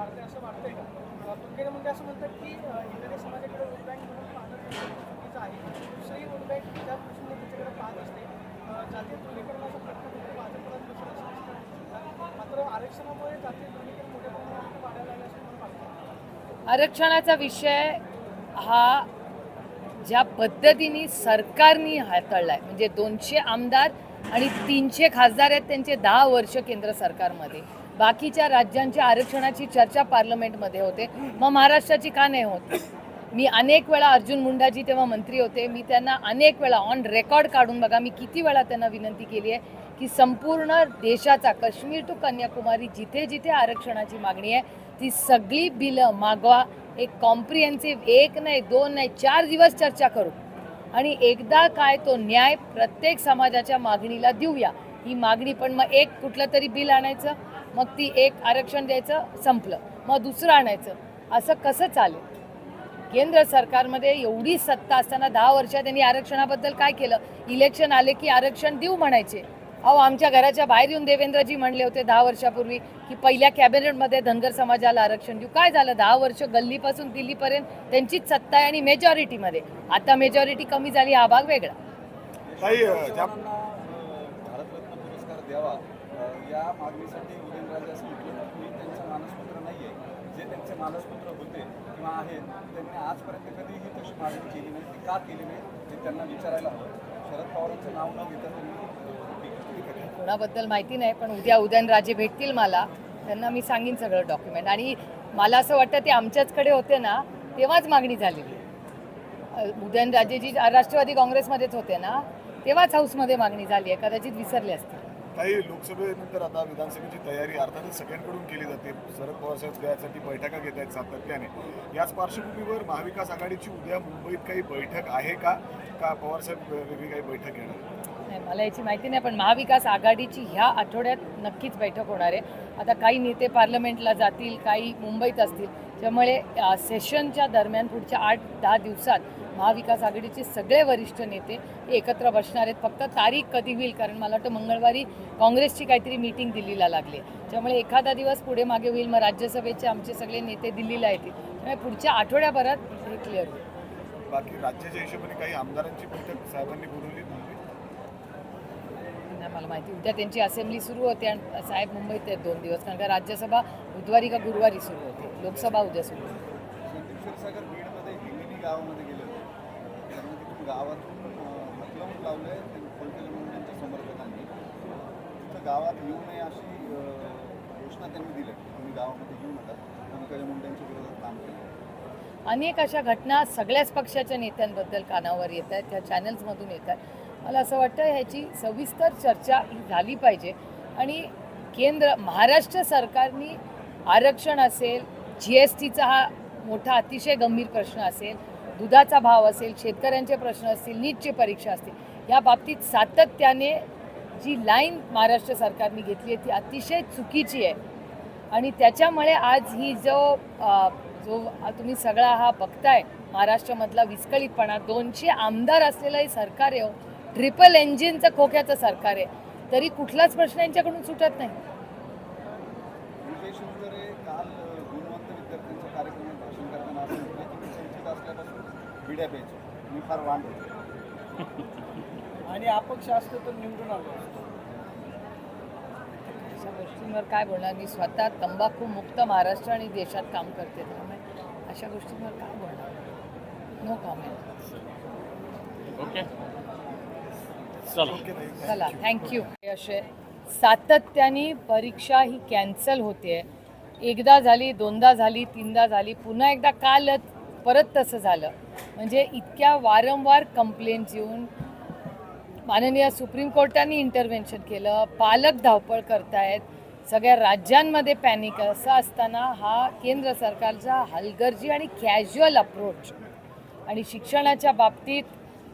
वाढते असं वाटतंय का? अ, तुमच्याकडे म्हणजे असं म्हणतात की अ, समाजाकडे वोट बँक म्हणून पाहणं चुकीचं आहे. दुसरी वोट बँक ज्या दृष्टीने त्याच्याकडे पाहत असते जातीय ध्रुवीकरणाचा प्रश्न फक्त भाजपला नसेल असं मात्र आरक्षणामुळे जातीय ध्रुवीकरण मोठ्या प्रमाणात वाढायला लागले असं मला वाटतं? आरक्षणाचा विषय हा ज्या पद्धतीने सरकारने हाताळलाय म्हणजे दोनशे आमदार आणि तीनशे खासदार आहेत त्यांचे दहा वर्ष केंद्र सरकारमध्ये. बाकीच्या राज्यांच्या आरक्षणाची चर्चा पार्लमेंटमध्ये होते. मग महाराष्ट्राची का नाही होत? मी अनेक वेळा अर्जुन मुंडाजी तेव्हा मंत्री होते. मी त्यांना अनेक वेळा ऑन रेकॉर्ड काढून बघा मी किती वेळा त्यांना विनंती केली आहे की संपूर्ण देशाचा काश्मीर टू कन्याकुमारी जिथे जिथे आरक्षणाची मागणी आहे ती सगळी बिलं मागवा. एक कॉम्प्रिहेन्सिव्ह एक नाही दोन नाही चार दिवस चर्चा करू. आणि एकदा काय तो न्याय प्रत्येक समाजाच्या मागणीला देऊया. ही मागणी पण मग एक कुठलं तरी बिल आणायचं. मग ती एक आरक्षण द्यायचं संपलं. मग दुसरं आणायचं. असं कसं चालेल? केंद्र सरकारमध्ये एवढी सत्ता असताना दहा वर्षात त्यांनी आरक्षणाबद्दल काय केलं? इलेक्शन आले की आरक्षण देऊ म्हणायचे. अहो आमच्या घराच्या बाहेर येऊन देवेंद्रजी म्हणले होते दहा वर्षापूर्वी की पहिल्या कॅबिनेटमध्ये धनगर समाजाला आरक्षण देऊ. काय झालं? दहा वर्ष गल्लीपासून दिल्लीपर्यंत त्यांचीच सत्ता आहे आणि मेजॉरिटीमध्ये आता मेजॉरिटी कमी झाली हा भाग वेगळा. या मागणीसाठी उदयनराजे असं म्हटलं की त्यांचं मानसपुत्र नाही आहे जे त्यांचे मानसपुत्र होते किंवा आहेत त्यांनी आजपर्यंत कधीही तशी मागणी केली नाही. ती का केली नाही हे त्यांना विचारायला हवं. शरद पवारांचं नाव न घेता त्यांनी कोणाबद्दल माहिती नाही पण उद्या उदयनराजे भेटतील मला. त्यांना मी सांगेन सगळं डॉक्युमेंट आणि मला असं वाटतं ते आमच्याचकडे होते ना तेव्हाच मागणी झालेली. उदयनराजेजी राष्ट्रवादी काँग्रेसमध्येच होते ना तेव्हाच हाऊसमध्ये मागणी झाली आहे. कदाचित विसरले असतील. काही लोकसभेनंतर आता विधानसभेची तयारी अर्थातच सगळ्यांकडून केली जाते. शरद पवार साहेब यासाठी बैठका घेत आहेत सातत्याने. याच पार्श्वभूमीवर महाविकास आघाडीची उद्या मुंबईत काही बैठक आहे का? का पवार साहेब वेगळी काही बैठक घेणार? नाही मला याची माहिती नाही पण महाविकास आघाडीची ह्या आठवड्यात नक्कीच बैठक होणार आहे. आता काही नेते पार्लमेंटला जातील काही मुंबईत असतील त्यामुळे सेशनच्या दरम्यान पुढच्या आठ दहा दिवसात महाविकास आघाडीचे सगळे वरिष्ठ नेते हे एकत्र बसणार आहेत. फक्त तारीख कधी होईल? कारण मला वाटतं मंगळवारी काँग्रेसची काहीतरी मीटिंग दिल्लीला लागली त्यामुळे एखादा दिवस पुढे मागे होईल. मग राज्यसभेचे आमचे सगळे नेते दिल्लीला येतील. त्यामुळे पुढच्या आठवड्याभरात हे क्लिअर होईल. बाकी राज्याच्या हिशोबाने काही आमदारांची बैठक साहेबांनी बोलवली नाही मला माहिती. उद्या त्यांची असेंब्ली सुरू होते आणि साहेब मुंबईत आहेत दोन दिवस. कारण का राज्यसभा बुधवारी का गुरुवारी सुरू होते. लोकसभा उद्या सुरू होते. त्यांनी गावात येऊ नये अशी घोषणा त्यांनी दिली. तुम्ही गावामध्ये येऊ नका. पंकजा मुंडेंच्या विरोधात काम केलं. अनेक अशा घटना सगळ्याच पक्षाच्या नेत्यांबद्दल कानावर येत आहेत. त्या चॅनल्समधून येत आहेत. मला असं वाटतं ह्याची सविस्तर चर्चा ही झाली पाहिजे आणि केंद्र महाराष्ट्र सरकारने आरक्षण असेल जी एस टीचा हा मोठा अतिशय गंभीर प्रश्न असेल दुधाचा भाव असेल शेतकऱ्यांचे प्रश्न असतील नीटची परीक्षा असतील या बाबतीत सातत्याने जी लाईन महाराष्ट्र सरकारने घेतली आहे ती अतिशय चुकीची आहे आणि त्याच्यामुळे आज ही जो जो तुम्ही सगळा हा बघताय महाराष्ट्रामधला विस्कळीतपणा दोनशे आमदार असलेलं हे सरकार आहे हो. ट्रिपल इंजिनचं खोक्याचं सरकार आहे. तरी कुठलाच प्रश्न यांच्याकडून सुटत नाही. विजय शिवगरे काल अ, गुणवंत विद्यार्थ्यांच्या कार्यक्रमात भाषण करताना असं म्हटलं की मी संचित असल्यापासून बिड्या प्यायचो मी फार वांड होतो. आणि अपक्ष असतं तर निवडून आलो असतो. अशा गोष्टींवर काय बोलणार? मी स्वतः तंबाखू मुक्त महाराष्ट्र आणि देशात काम करते. त्यामुळे अशा गोष्टींवर काय बोलणार? नो कॉमेंट ओके चला. थँक्यू असे सातत्याने परीक्षा ही कॅन्सल होते एकदा झाली दोनदा झाली तीनदा झाली पुन्हा एकदा कालच परत तसं झालं. म्हणजे इतक्या वारंवार कंप्लेंट्स येऊन माननीय सुप्रीम कोर्टाने इंटरव्हेन्शन केलं पालक धावपळ करतायत सगळ्या राज्यांमध्ये पॅनिक असं असताना हा केंद्र सरकारचा हलगर्जी आणि कॅज्युअल अप्रोच आणि शिक्षणाच्या बाबतीत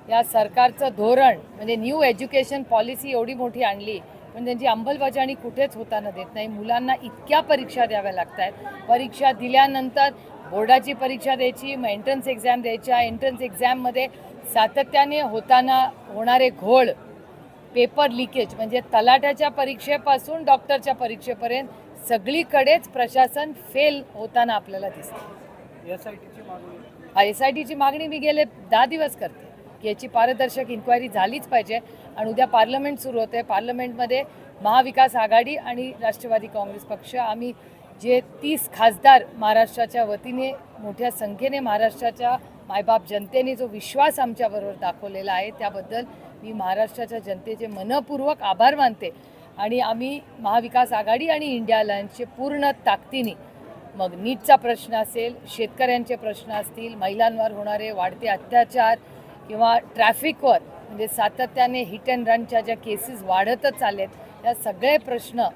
या सरकारचं धोरण म्हणजे न्यू एज्युकेशन पॉलिसी एवढी मोठी आणली पण त्यांची अंमलबजावणी कुठेच होताना देत नाही. मुलांना इतक्या परीक्षा द्याव्या लागत आहेत परीक्षा दिल्यानंतर बोर्डाची परीक्षा द्यायची मग एंट्रन्स एक्झाम द्यायच्या. एंट्रन्स एक्झाममध्ये सातत्याने होताना होणारे घोळ पेपर लिकेज म्हणजे तलाट्याच्या परीक्षेपासून डॉक्टरच्या परीक्षेपर्यंत सगळीकडेच प्रशासन फेल होताना आपल्याला दिसतं एस आय टीची मागणी. एस आय टीची मागणी मी गेले दहा दिवस करते. याची पारदर्शक इन्क्वायरी झालीच पाहिजे. आणि उद्या पार्लमेंट सुरू होते. पार्लमेंटमध्ये महाविकास आघाडी आणि राष्ट्रवादी काँग्रेस पक्ष. आम्ही जे तीस खासदार महाराष्ट्राच्या वतीने मोठ्या संख्येने महाराष्ट्राच्या मायबाप जनतेने जो विश्वास आमच्याबरोबर दाखवलेला आहे त्याबद्दल मी महाराष्ट्राच्या जनतेचे मनपूर्वक आभार मानते. आणि आम्ही महाविकास आघाडी आणि इंडिया अलायन्सचे पूर्ण ताकदीने मग नीटचा प्रश्न असेल शेतकऱ्यांचे प्रश्न असतील महिलांवर होणारे वाढते अत्याचार किंवा ट्रॅफिकवर म्हणजे सातत्याने हिट अँड रनच्या ज्या केसेस वाढतच चाललेत या सगळे प्रश्न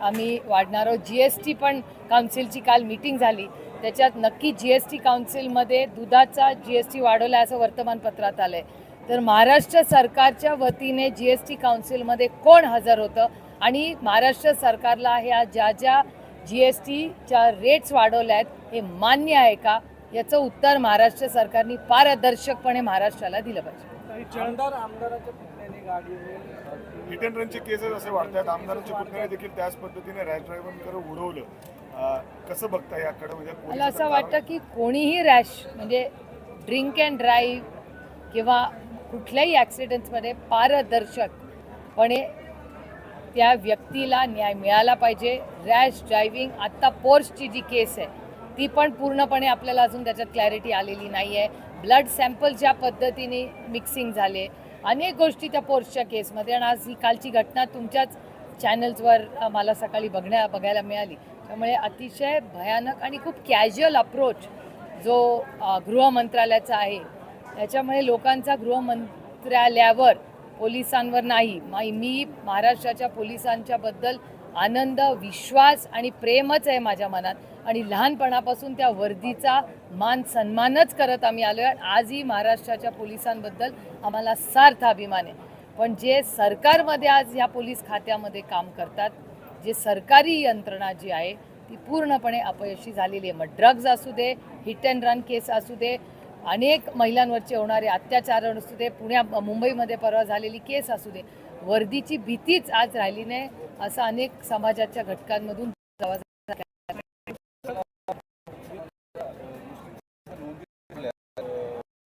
आम्ही वाढणार आहोत. जी एस टी पण काउन्सिलची काल मीटिंग झाली. त्याच्यात नक्की जी एस टी काउन्सिलमध्ये दुधाचा जी एस टी वाढवला असं वर्तमानपत्रात आलं आहे तर महाराष्ट्र सरकारच्या वतीने जी एस टी काउन्सिलमध्ये कोण हजर होतं? आणि महाराष्ट्र सरकारला ह्या ज्या ज्या जी एस टीच्या रेट्स वाढवल्या आहेत हे मान्य आहे का? याचं उत्तर महाराष्ट्र सरकारने पारदर्शकपणे महाराष्ट्राला दिलं पाहिजे. काही आमदार आमदाराच्या पुतण्याने गाडीने हिट अँड रनचे केसेस असे वाढतात. आमदारांच्या पुतण्याने देखील त्याच पद्धतीने रॅश ड्रायव्हर उडवलं. कसं बघता याकडे? म्हणजे मला असं वाटतं की कोणीही रॅश म्हणजे ड्रिंक अँड ड्राईव्ह किंवा कुठल्याही ॲक्सिडेंट्समध्ये पारदर्शकपणे त्या व्यक्तीला न्याय मिळाला पाहिजे. रॅश ड्रायव्हिंग आत्ता पोर्सची जी केस आहे ती पण पूर्णपणे आपल्याला अजून त्याच्यात क्लॅरिटी आलेली नाही आहे ब्लड सॅम्पल ज्या पद्धतीने मिक्सिंग झाले अनेक गोष्टी त्या पोर्सच्या केसमध्ये. आणि आज ही कालची घटना तुमच्याच चॅनल्सवर मला सकाळी बघण्या बघायला मिळाली. त्यामुळे अतिशय भयानक आणि खूप कॅज्युअल अप्रोच जो गृहमंत्रालयाचा गृह मंत्रालयाचा आहे. त्याच्यामुळे लोकांचा गृहमंत्रालयावर पोलिसांवर नाही मी महाराष्ट्राच्या पोलिसांच्याबद्दल आनंद विश्वास आणि प्रेमच आहे माझ्या मनात. आणि लहानपणापासून त्या वर्दीचा मान सन्मानच करत आम्ही आलो आहे आजही महाराष्ट्राच्या पोलिसांबद्दल आम्हाला सार्थ अभिमान आहे. पण जे सरकारमध्ये आज ह्या पोलीस खात्यामध्ये काम करतात जे सरकारी यंत्रणा जी आहे ती पूर्णपणे अपयशी झालेली आहे. मग ड्रग्ज असू दे हिट अँड रन केस असू दे अनेक महिलांवरचे होणारे अत्याचार असू दे पुण्या मुंबईमध्ये परवा झालेली केस असू दे वर्दीची भीतीच आज राहिली नाही असं अनेक समाजाच्या घटकांमधून आवाज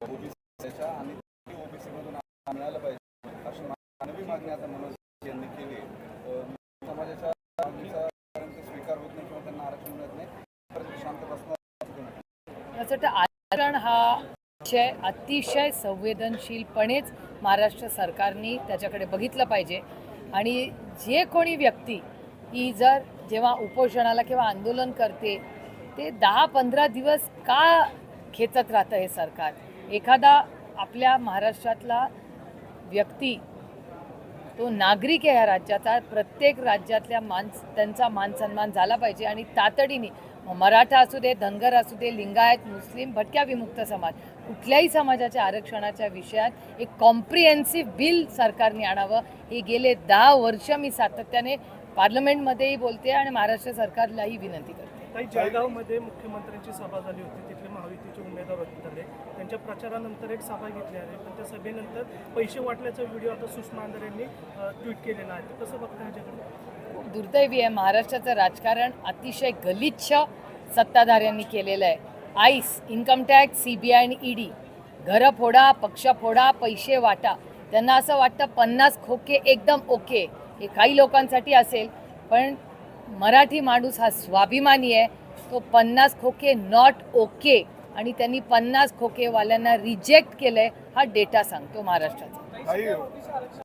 ओबीसीच्या आणि ओबीसी मधून आम्हाला मिळालं पाहिजे अशी मानवी मागणी आता मनोज यांनी केली आहे. अं, समाजाच्या मागणीचा पर्यंत स्वीकार होत नाही किंवा त्यांना आरक्षण मिळत नाही परंतु शांत बसणार असं ते म्हणतात. असं वाटतं. आरक्षण हा विषय अतिशय संवेदनशीलपणेच महाराष्ट्र सरकारने त्याच्याकडे बघितलं पाहिजे. आणि जे कोणी व्यक्ती ही जर जेव्हा उपोषणाला किंवा आंदोलन करते ते दहा पंधरा दिवस का खेचत राहतं हे सरकार? एखादा आपल्या महाराष्ट्रातला व्यक्ती तो नागरिक आहे या राज्याचा प्रत्येक राज्यातल्या मान त्यांचा मान सन्मान झाला पाहिजे आणि तातडीने मराठा असू दे धनगर असू दे लिंगायत मुस्लिम भटक्या विमुक्त समाज कुठल्याही समाजाच्या आरक्षणाच्या विषयात एक कॉम्प्रिहेन्सिव्ह बिल सरकारने आणावं. हे गेले दहा वर्ष मी सातत्याने पार्लमेंटमध्येही बोलते आणि महाराष्ट्र सरकारलाही विनंती करते. काही जळगावमध्ये मुख्यमंत्र्यांची सभा झाली होती. तिथले महायुतीचे उमेदवार झाले त्यांच्या प्रचारानंतर एक सभा घेतली आहे. पण त्या सभेनंतर पैसे वाटल्याचा व्हिडिओ आता सुषमा यांनी ट्विट केलेला आहे. तसं कसं बघता ह्याच्याकडे? दुर्दैवी आहे. महाराष्ट्राचं राजकारण अतिशय गलिच्छ सत्ताधाऱ्यांनी केलेलं आहे. Ice income tax C B I आणि ईडी घरं फोडा पक्ष फोडा पैसे वाटा. त्यांना असं वाटतं पन्नास खोके एकदम ओके. हे काही लोकांसाठी असेल पण मराठी माणूस हा स्वाभिमानी आहे. तो पन्नास खोके नॉट ओके आणि त्यांनी पन्नास खोकेवाल्यांना रिजेक्ट केलं आहे हा डेटा सांगतो महाराष्ट्राचा.